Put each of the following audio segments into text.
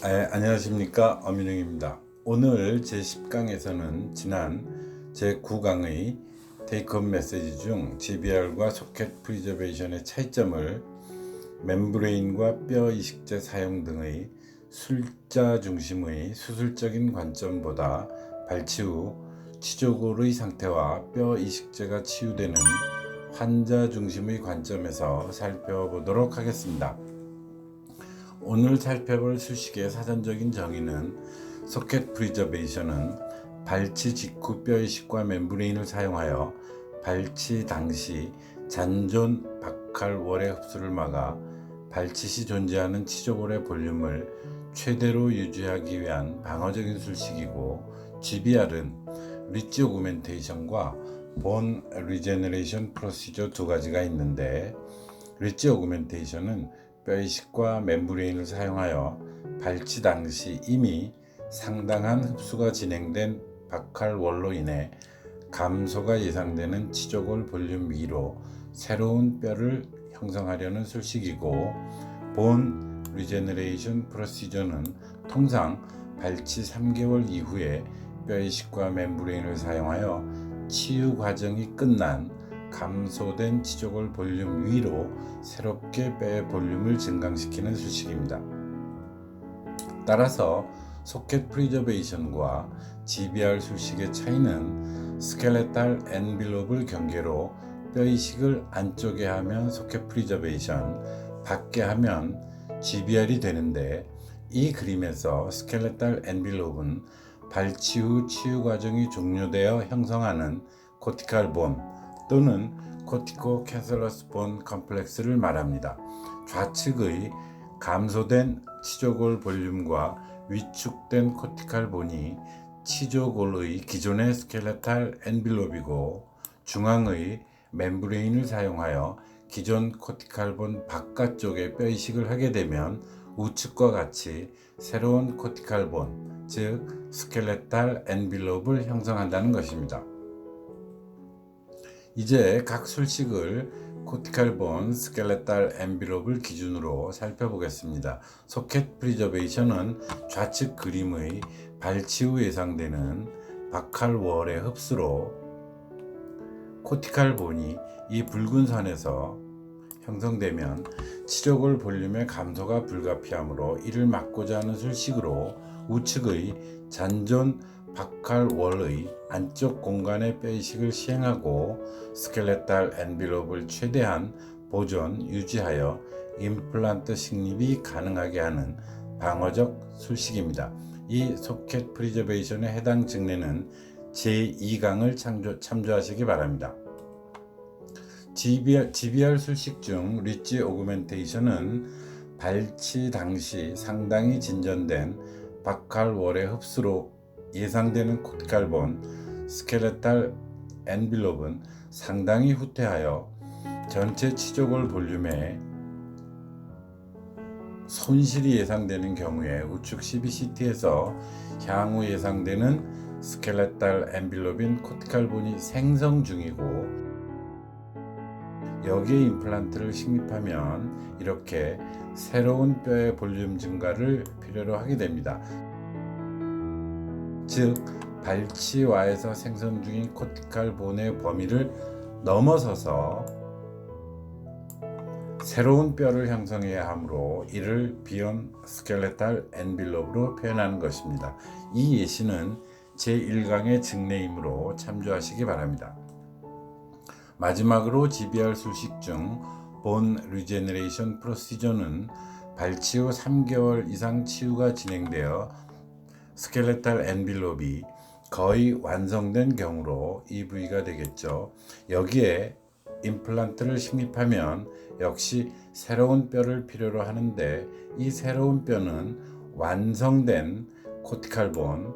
아, 안녕하십니까 어민영입니다. 오늘 제 10강에서는 지난 제 9강의 테이크홈 메시지 중 GBR과 소켓 프리저베이션의 차이점을 멤브레인과 뼈 이식제 사용 등의 술자 중심의 수술적인 관점보다 발치 후 치조골의 상태와 뼈 이식제가 치유되는 환자 중심의 관점에서 살펴보도록 하겠습니다. 오늘 살펴볼 수식의 사전적인 정의는 소켓 프리저베이션은 발치 직후 뼈 이식과 멤브레인을 사용하여 발치 당시 잔존 박할월의 흡수를 막아 발치 시 존재하는 치조골의 볼륨을 최대로 유지하기 위한 방어적인 술식이고 GBR은 리치 오그멘테이션과 본 리제너레이션 프로시저 두 가지가 있는데 리치 오그멘테이션은 뼈이식과 멤브레인을 사용하여 발치 당시 이미 상당한 흡수가 진행된 박할월로 인해 감소가 예상되는 치조골 볼륨 위로 새로운 뼈를 형성하려는 술식이고 본 리제너레이션 프로시저는 통상 발치 3개월 이후에 뼈이식과 멤브레인을 사용하여 치유 과정이 끝난 감소된 치조골 볼륨 위로 새롭게 뼈의 볼륨을 증강시키는 수식입니다. 따라서 소켓 프리저베이션과 GBR 술식의 차이는 스켈레탈 엔빌롭을 경계로 뼈 이식을 안쪽에 하면 소켓 프리저베이션, 밖에 하면 GBR이 되는데 이 그림에서 스켈레탈 엔빌롭은 발치 후 치유 과정이 종료되어 형성하는 코티칼 본 또는 코티코 캐슬러스 본 컴플렉스를 말합니다. 좌측의 감소된 치조골 볼륨과 위축된 코티칼 본이 치조골의 기존의 스켈레탈 엔빌롭이고 중앙의 멤브레인을 사용하여 기존 코티칼 본 바깥쪽에 뼈 이식을 하게 되면 우측과 같이 새로운 코티칼 본, 즉 스켈레탈 엔빌롭을 형성한다는 것입니다. 이제 각 술식을 코티칼 본, 스켈레탈 엔빌롭을 기준으로 살펴보겠습니다. 소켓 프리저베이션은 좌측 그림의 발치 후 예상되는 박할월의 흡수로 코티칼 본이 이 붉은 선에서 형성되면 치조골 볼륨의 감소가 불가피하므로 이를 막고자 하는 술식으로 우측의 잔존 박할월의 안쪽 공간의 뼈이식을 시행하고 스켈레탈 엔빌롭을 최대한 보존, 유지하여 임플란트 식립이 가능하게 하는 방어적 술식입니다. 이 소켓 프리저베이션에 해당 증례는 제2강을 참조, 참조하시기 바랍니다. GBR, 술식 중 리치 오그멘테이션은 발치 당시 상당히 진전된 박할월의 흡수로 예상되는 코티칼본 스켈레탈 엔빌롭은 상당히 후퇴하여 전체 치조골 볼륨에 손실이 예상되는 경우에 우측 CBCT에서 향후 예상되는 스켈레탈 엔빌롭인 코티칼본이 생성 중이고 여기에 임플란트를 식립하면 이렇게 새로운 뼈의 볼륨 증가를 필요로 하게 됩니다. 즉 발치와에서 생성 중인 코티칼 본의 범위를 넘어서서 새로운 뼈를 형성해야 하므로 이를 비온 스켈레탈 엔빌롭으로 표현하는 것입니다. 이 예시는 제1강의 증례이므로 참조하시기 바랍니다. 마지막으로 GBR 수식 중 본 리제너레이션 프로시저는 발치 후 3개월 이상 치유가 진행되어 스켈레탈 엔빌롭이 거의 완성된 경우로 이 부위가 되겠죠. 여기에 임플란트를 식립하면 역시 새로운 뼈를 필요로 하는데 이 새로운 뼈는 완성된 코티칼본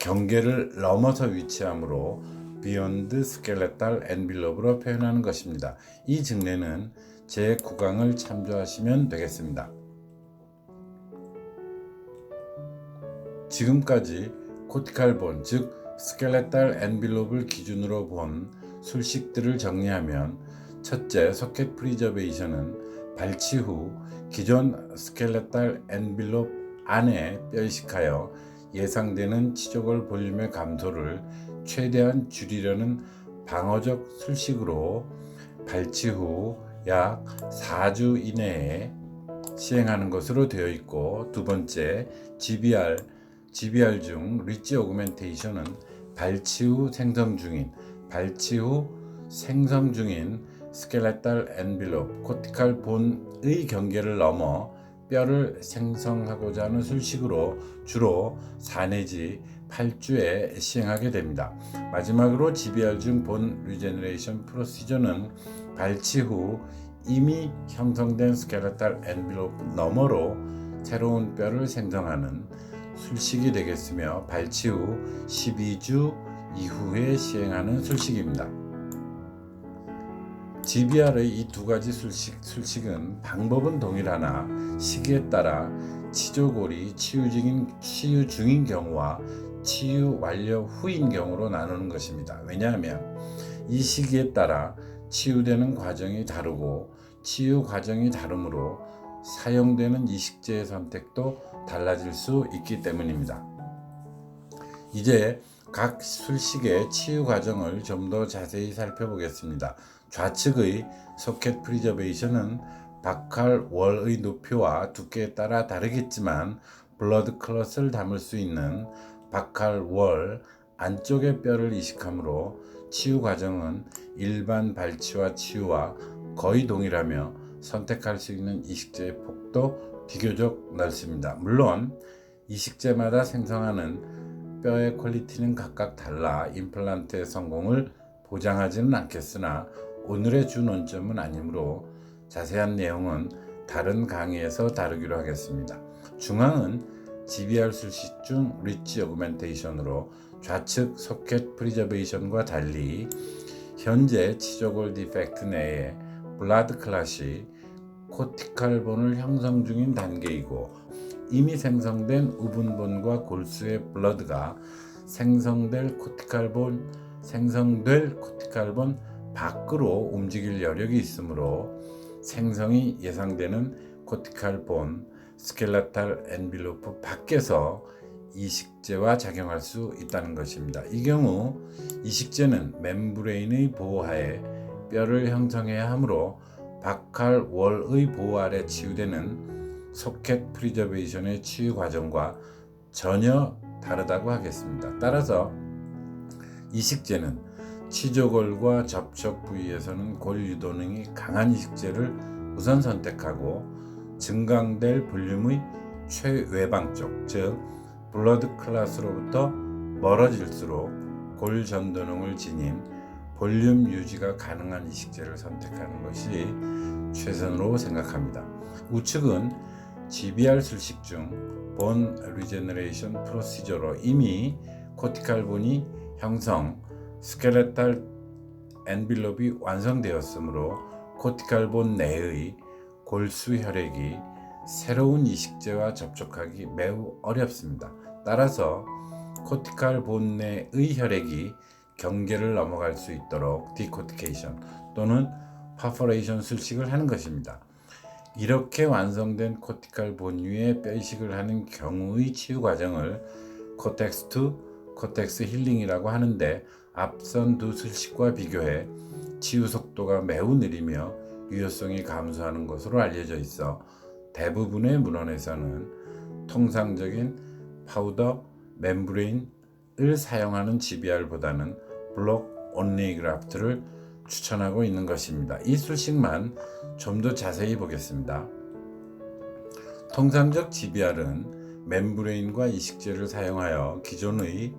경계를 넘어서 위치하므로 비욘드 스켈레탈 엔빌롭으로 표현하는 것입니다. 이 증례는 제 9강을 참조하시면 되겠습니다. 지금까지 코티칼본 즉 스켈레탈 엔빌롭을 기준으로 본 술식들을 정리하면 첫째 소켓 프리저베이션은 발치 후 기존 스켈레탈 엔빌롭 안에 뼈이식하여 예상되는 치조골 볼륨의 감소를 최대한 줄이려는 방어적 술식으로 발치 후 약 4주 이내에 시행하는 것으로 되어 있고 두 번째 GBR GBR 중 리치 오그멘테이션은 발치 후 생성 중인 발치 후 생성 중인 스켈레탈 엔빌롭 코티칼 본의 경계를 넘어 뼈를 생성하고자 하는 술식으로 주로 4 내지 8주에 시행하게 됩니다. 마지막으로 GBR 중 본 리제너레이션 프로시저는 발치 후 이미 형성된 스켈레탈 엔빌롭 너머로 새로운 뼈를 생성하는 술식이 되겠으며 발치 후 12주 이후에 시행하는 술식입니다. GBR의 이 두 가지 술식, 술식은 방법은 동일하나 시기에 따라 치조골이 치유 중인, 치유 중인 경우와 치유 완료 후인 경우로 나누는 것입니다. 왜냐하면 이 시기에 따라 치유되는 과정이 다르고 치유 과정이 다르므로 사용되는 이식제의 선택도 달라질 수 있기 때문입니다. 이제 각 술식의 치유 과정을 좀 더 자세히 살펴보겠습니다. 좌측의 소켓 프리저베이션은 박할 월의 높이와 두께에 따라 다르겠지만 블러드 클럿을 담을 수 있는 박할 월 안쪽의 뼈를 이식하므로 치유 과정은 일반 발치와 치유와 거의 동일하며 선택할 수 있는 이식제의 폭도 비교적 넓습니다. 물론 이식제마다 생성하는 뼈의 퀄리티는 각각 달라 임플란트의 성공을 보장하지는 않겠으나 오늘의 주 논점은 아니므로 자세한 내용은 다른 강의에서 다루기로 하겠습니다. 중앙은 GBR 술식 중 리치 어그멘테이션으로 좌측 소켓 프리저베이션과 달리 현재 치조골 디펙트 내에 블라드 클라시 코티칼본을 형성 중인 단계이고 이미 생성된 우분본과 골수의 블러드가 생성될 코티칼본 생성될 코티칼본 밖으로 움직일 여력이 있으므로 생성이 예상되는 코티칼본 스켈레탈 엔빌로프 밖에서 이식제와 작용할 수 있다는 것입니다. 이 경우 이식제는 멤브레인의 보호하에 뼈를 형성해야 하므로 박할 월의 보호 아래 치유되는 소켓 프리저베이션의 치유 과정과 전혀 다르다고 하겠습니다. 따라서 이식제는 치조골과 접촉 부위에서는 골 유도능이 강한 이식제를 우선 선택하고 증강될 볼륨의 최외방 쪽, 즉 블러드 클라스로부터 멀어질수록 골 전도능을 지닌 볼륨 유지가 가능한 이식제를 선택하는 것이 최선으로 생각합니다. 우측은 GBR 술식 중 본 리제너레이션 프로시저로 이미 코티칼본이 형성, 스켈레탈 엔빌롭이 완성되었으므로 코티칼본 내의 골수 혈액이 새로운 이식제와 접촉하기 매우 어렵습니다. 따라서 코티칼 본 내의 혈액이 경계를 넘어갈 수 있도록 디코티케이션 또는 파퍼레이션 술식을 하는 것입니다. 이렇게 완성된 코티칼 본 위에 뼈이식을 하는 경우의 치유 과정을 코텍스 투 코텍스 힐링이라고 하는데 앞선 두 술식과 비교해 치유 속도가 매우 느리며 유효성이 감소하는 것으로 알려져 있어 대부분의 문헌에서는 통상적인 파우더 멤브레인 을 사용하는 GBR보다는 블록 온리 그라프트를 추천하고 있는 것입니다. 이 술식만 좀 더 자세히 보겠습니다. 통상적 GBR은 멤브레인과 이식제를 사용하여 기존의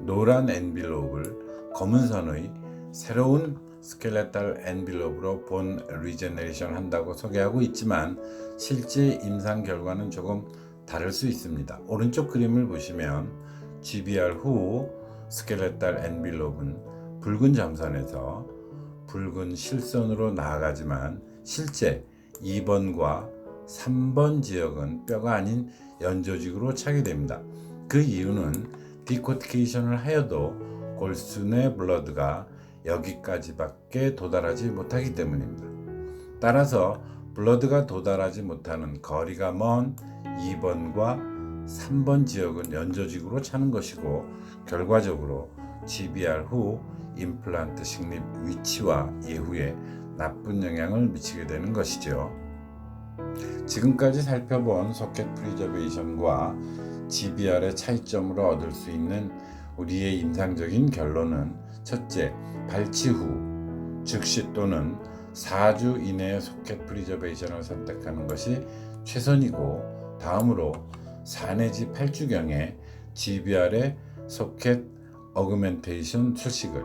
노란 엔빌롭을 검은 선의 새로운 스켈레탈 엔빌롭으로 본 리제네레이션 한다고 소개하고 있지만 실제 임상 결과는 조금 다를 수 있습니다. 오른쪽 그림을 보시면 GBR 후 스켈레탈 엔빌롭은 붉은 점선에서 붉은 실선으로 나아가지만 실제 2번과 3번 지역은 뼈가 아닌 연조직으로 차게 됩니다. 그 이유는 디코티케이션을 하여도 골순의 블러드가 여기까지밖에 도달하지 못하기 때문입니다. 따라서 블러드가 도달하지 못하는 거리가 먼 2번과 3번 지역은 연조직으로 차는 것이고 결과적으로 GBR 후 임플란트 식립 위치와 예후에 나쁜 영향을 미치게 되는 것이죠. 지금까지 살펴본 소켓 프리저베이션과 GBR의 차이점으로 얻을 수 있는 우리의 임상적인 결론은 첫째, 발치 후 즉시 또는 4주 이내에 소켓 프리저베이션을 선택하는 것이 최선이고 다음으로 4 내지 8주경에 GBR의 소켓 어그멘테이션 출식을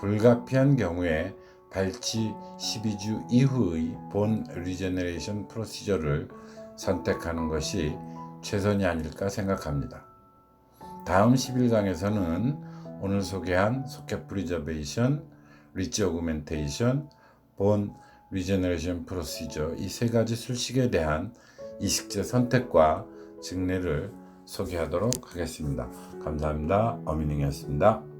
불가피한 경우에 발치 12주 이후의 본 리제너레이션 프로시저를 선택하는 것이 최선이 아닐까 생각합니다. 다음 11강에서는 오늘 소개한 소켓 프리저베이션, 리치 오그멘테이션, 본 리제너레이션 프로시저 이 세 가지 술식에 대한 이식제 선택과 증례를 소개하도록 하겠습니다. 감사합니다. 어미닝이었습니다.